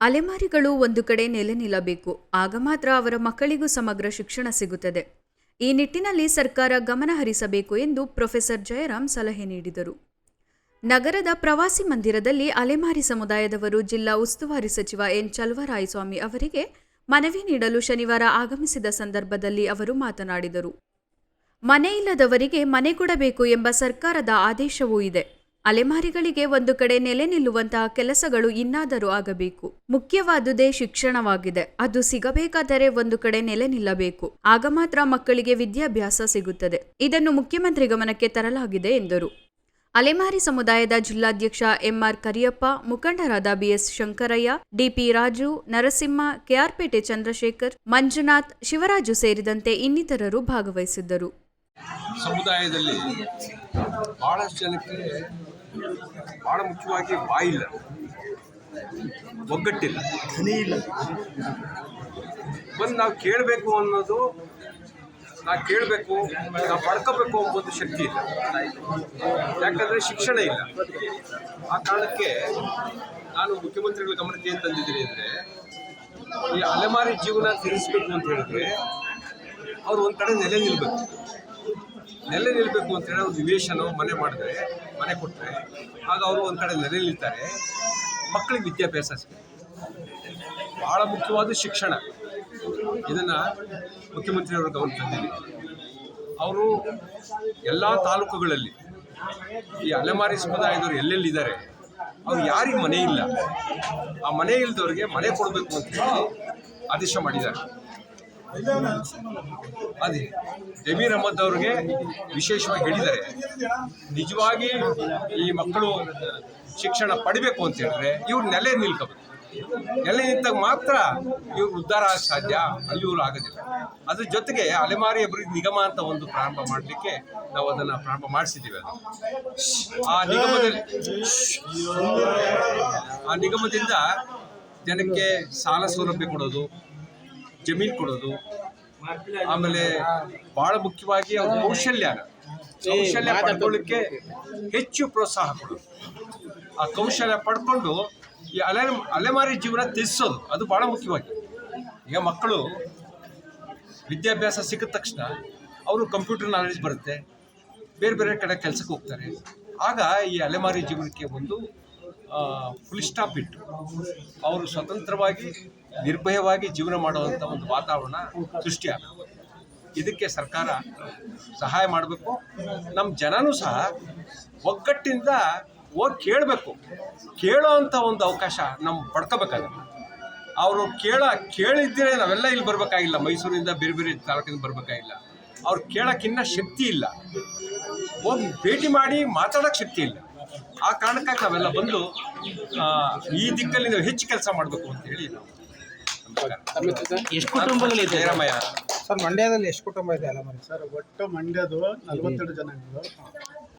ಅಲೆಮಾರಿಗಳು ಒಂದು ಕಡೆ ನೆಲೆ ನಿಲ್ಲಬೇಕು, ಆಗ ಮಾತ್ರ ಅವರ ಮಕ್ಕಳಿಗೂ ಸಮಗ್ರ ಶಿಕ್ಷಣ ಸಿಗುತ್ತದೆ. ಈ ನಿಟ್ಟಿನಲ್ಲಿ ಸರ್ಕಾರ ಗಮನ ಹರಿಸಬೇಕು ಎಂದು ಪ್ರೊಫೆಸರ್ ಜಯರಾಮ್ ಸಲಹೆ ನೀಡಿದರು. ನಗರದ ಪ್ರವಾಸಿ ಮಂದಿರದಲ್ಲಿ ಅಲೆಮಾರಿ ಸಮುದಾಯದವರು ಜಿಲ್ಲಾ ಉಸ್ತುವಾರಿ ಸಚಿವ ಎನ್. ಚಲ್ವರಾಯಸ್ವಾಮಿ ಅವರಿಗೆ ಮನವಿ ನೀಡಲು ಶನಿವಾರ ಆಗಮಿಸಿದ ಸಂದರ್ಭದಲ್ಲಿ ಅವರು ಮಾತನಾಡಿದರು. ಮನೆ ಇಲ್ಲದವರಿಗೆ ಮನೆ ಕೊಡಬೇಕು ಎಂಬ ಸರ್ಕಾರದ ಆದೇಶವೂ ಇದೆ. ಅಲೆಮಾರಿಗಳಿಗೆ ಒಂದು ಕಡೆ ನೆಲೆ ನಿಲ್ಲುವಂತಹ ಕೆಲಸಗಳು ಇನ್ನಾದರೂ ಆಗಬೇಕು. ಮುಖ್ಯವಾದುದೇ ಶಿಕ್ಷಣವಾಗಿದೆ. ಅದು ಸಿಗಬೇಕಾದರೆ ಒಂದು ಕಡೆ ನೆಲೆ ನಿಲ್ಲಬೇಕು. ಆಗ ಮಾತ್ರ ಮಕ್ಕಳಿಗೆ ವಿದ್ಯಾಭ್ಯಾಸ ಸಿಗುತ್ತದೆ. ಇದನ್ನು ಮುಖ್ಯಮಂತ್ರಿ ಗಮನಕ್ಕೆ ತರಲಾಗಿದೆ ಎಂದರು. ಅಲೆಮಾರಿ ಸಮುದಾಯದ ಜಿಲ್ಲಾಧ್ಯಕ್ಷ ಎಂಆರ್ ಕರಿಯಪ್ಪ, ಮುಖಂಡರಾದ ಬಿಎಸ್ ಶಂಕರಯ್ಯ, ಡಿಪಿ ರಾಜು, ನರಸಿಂಹ, ಕೆಆರ್ಪೇಟೆ ಚಂದ್ರಶೇಖರ್, ಮಂಜುನಾಥ್, ಶಿವರಾಜು ಸೇರಿದಂತೆ ಇನ್ನಿತರರು ಭಾಗವಹಿಸಿದ್ದರು. ಸಮುದಾಯದಲ್ಲಿ ಬಹಳಷ್ಟು ಜನಕ್ಕೆ ಭಾಳ ಮುಖ್ಯವಾಗಿ ಬಾಯಿಲ್ಲ ಒಗ್ಗಟ್ಟಿಲ್ಲ. ಧ್ವನಿ ಇಲ್ಲ. ಬಂದು ನಾವು ಕೇಳಬೇಕು ಅನ್ನೋದು ನಾವು ಕೇಳಬೇಕು ನಾವು ಪಡ್ಕೋಬೇಕು ಅನ್ನೋದು ಶಕ್ತಿ ಇಲ್ಲ. ಯಾಕಂದರೆ ಶಿಕ್ಷಣ ಇಲ್ಲ. ಆ ಕಾರಣಕ್ಕೆ ನಾನು ಮುಖ್ಯಮಂತ್ರಿಗಳ ಗಮನಕ್ಕೆ ಏನು ತಂದಿದ್ದೀನಿ ಅಂದರೆ ಈ ಅಲೆಮಾರಿ ಜೀವನ ತಿಳಿಸ್ಬೇಕು ಅಂತ ಹೇಳಿದ್ರೆ ಅವ್ರು ಒಂದು ಕಡೆ ನೆಲೆ ನಿಲ್ಲಬೇಕು ನೆಲೆ ನಿಲ್ಲಬೇಕು ಅಂತ ಹೇಳಿ ಅವ್ರು ನಿವೇಶನ ಮನೆ ಮಾಡಿದ್ರೆ, ಮನೆ ಕೊಟ್ಟರೆ ಆಗ ಅವರು ಒಂದು ಕಡೆ ನೆಲೆ ನಿಲ್ತಾರೆ. ಮಕ್ಕಳಿಗೆ ವಿದ್ಯಾಭ್ಯಾಸ ಸಿಗುತ್ತೆ. ಭಾಳ ಮುಖ್ಯವಾದ ಶಿಕ್ಷಣ. ಇದನ್ನು ಮುಖ್ಯಮಂತ್ರಿಯವರು ಗಮನ ತಂದಿದ್ದೀವಿ ಅವರು ಎಲ್ಲ ತಾಲೂಕುಗಳಲ್ಲಿ ಈ ಅಲೆಮಾರಿ ಸಮುದಾಯದವರು ಎಲ್ಲೆಲ್ಲಿದ್ದಾರೆ, ಅವ್ರು ಯಾರಿಗೆ ಮನೆ ಇಲ್ಲ, ಆ ಮನೆ ಇಲ್ಲದವ್ರಿಗೆ ಮನೆ ಕೊಡಬೇಕು ಅಂತ ಆದೇಶ ಮಾಡಿದ್ದಾರೆ. ಅದೇ, ಜಮೀರ್ ಅಹಮದ್ ಅವ್ರಿಗೆ ವಿಶೇಷವಾಗಿ ಹೇಳಿದ್ದಾರೆ. ನಿಜವಾಗಿ ಈ ಮಕ್ಕಳು ಶಿಕ್ಷಣ ಪಡಿಬೇಕು ಅಂತ ಹೇಳಿದ್ರೆ ಇವ್ರು ನೆಲೆ ನಿಲ್ಕೋಬೇಕು. ನೆಲೆ ನಿಂತಾಗ ಮಾತ್ರ ಇವ್ರು ಉದ್ಧಾರ ಆಗ ಸಾಧ್ಯ, ಅಲ್ಲಿ ಇವ್ರು ಆಗೋದಿಲ್ಲ. ಅದ್ರ ಜೊತೆಗೆ ಅಲೆಮಾರಿ ಅಭಿವೃದ್ಧಿ ನಿಗಮ ಅಂತ ಒಂದು ಪ್ರಾರಂಭ ಮಾಡಲಿಕ್ಕೆ ನಾವು ಅದನ್ನು ಪ್ರಾರಂಭ ಮಾಡಿಸಿದ್ದೀವಿ ಅದು. ಆ ನಿಗಮದಲ್ಲಿ, ಆ ನಿಗಮದಿಂದ ಜನಕ್ಕೆ ಸಾಲ ಸೌಲಭ್ಯ ಕೊಡೋದು ಜಮೀನು ಕೊಡೋದು. ಆಮೇಲೆ ಬಹಳ ಮುಖ್ಯವಾಗಿ ಅವ್ರ ಕೌಶಲ್ಯ. ಕೌಶಲ್ಯ ಪಡ್ಕೊಳ್ಳಿಕ್ಕೆ ಹೆಚ್ಚು ಪ್ರೋತ್ಸಾಹ ಕೊಡೋದು. ಆ ಕೌಶಲ್ಯ ಪಡ್ಕೊಂಡು ಈ ಅಲೆ ಅಲೆಮಾರಿ ಜೀವನ ತಿಳಿಸೋದು ಅದು ಬಹಳ ಮುಖ್ಯವಾಗಿ. ಈಗ ಮಕ್ಕಳು ವಿದ್ಯಾಭ್ಯಾಸ ಸಿಕ್ಕಿದ ತಕ್ಷಣ ಅವರು ಕಂಪ್ಯೂಟರ್ ನಾಲೆಜ್ ಬರುತ್ತೆ. ಬೇರೆ ಬೇರೆ ಕಡೆ ಕೆಲಸಕ್ಕೆ ಹೋಗ್ತಾರೆ. ಆಗ ಈ ಅಲೆಮಾರಿ ಜೀವನಕ್ಕೆ ಒಂದು ಫುಲ್ ಸ್ಟಾಪ್ ಇಟ್ಟು ಅವರು ಸ್ವತಂತ್ರವಾಗಿ, ನಿರ್ಭಯವಾಗಿ ಜೀವನ ಮಾಡುವಂಥ ಒಂದು ವಾತಾವರಣ ಸೃಷ್ಟಿಯಾಗಬೇಕು ಇದಕ್ಕೆ ಸರ್ಕಾರ ಸಹಾಯ ಮಾಡಬೇಕು. ನಮ್ಮ ಜನನೂ ಸಹ ಒಗ್ಗಟ್ಟಿಂದ ಹೋಗಿ ಕೇಳಬೇಕು. ಕೇಳೋ ಒಂದು ಅವಕಾಶ ನಮ್ಮ ಪಡ್ಕೋಬೇಕಾಗುತ್ತೆ. ಅವರು ಕೇಳ ಕೇಳಿದ್ದರೆ ನಾವೆಲ್ಲ ಇಲ್ಲಿ ಬರಬೇಕಾಗಿಲ್ಲ. ಮೈಸೂರಿಂದ ಬೇರೆ ಬೇರೆ ತಾಲೂಕಿಂದ ಬರಬೇಕಾಗಿಲ್ಲ. ಅವ್ರು ಕೇಳೋಕ್ಕಿನ್ನ ಶಕ್ತಿ ಇಲ್ಲ. ಹೋಗಿ ಭೇಟಿ ಮಾಡಿ ಮಾತಾಡೋಕ್ಕೆ ಶಕ್ತಿ ಇಲ್ಲ. ಆ ಕಾರಣಕ್ಕಾಗಿ ನಾವೆಲ್ಲ ಬಂದು ಆ, ಈ ದಿಕ್ಕಲ್ಲಿ ನಾವು ಹೆಚ್ಚು ಕೆಲಸ ಮಾಡಬೇಕು ಅಂತ ಹೇಳಿ ನಾವು. ಎಷ್ಟು ಜಯರಾಮಯ್ಯ. ಸರ್ ಮಂಡ್ಯದಲ್ಲಿ ಎಷ್ಟು ಕುಟುಂಬ ಇದೆ ಅಲ್ಲ ಮನೆ? ಸರ್ ಒಟ್ಟು ಮಂಡ್ಯದು ನಲವತ್ತೆರಡು ಜನಾಂಗಗಳು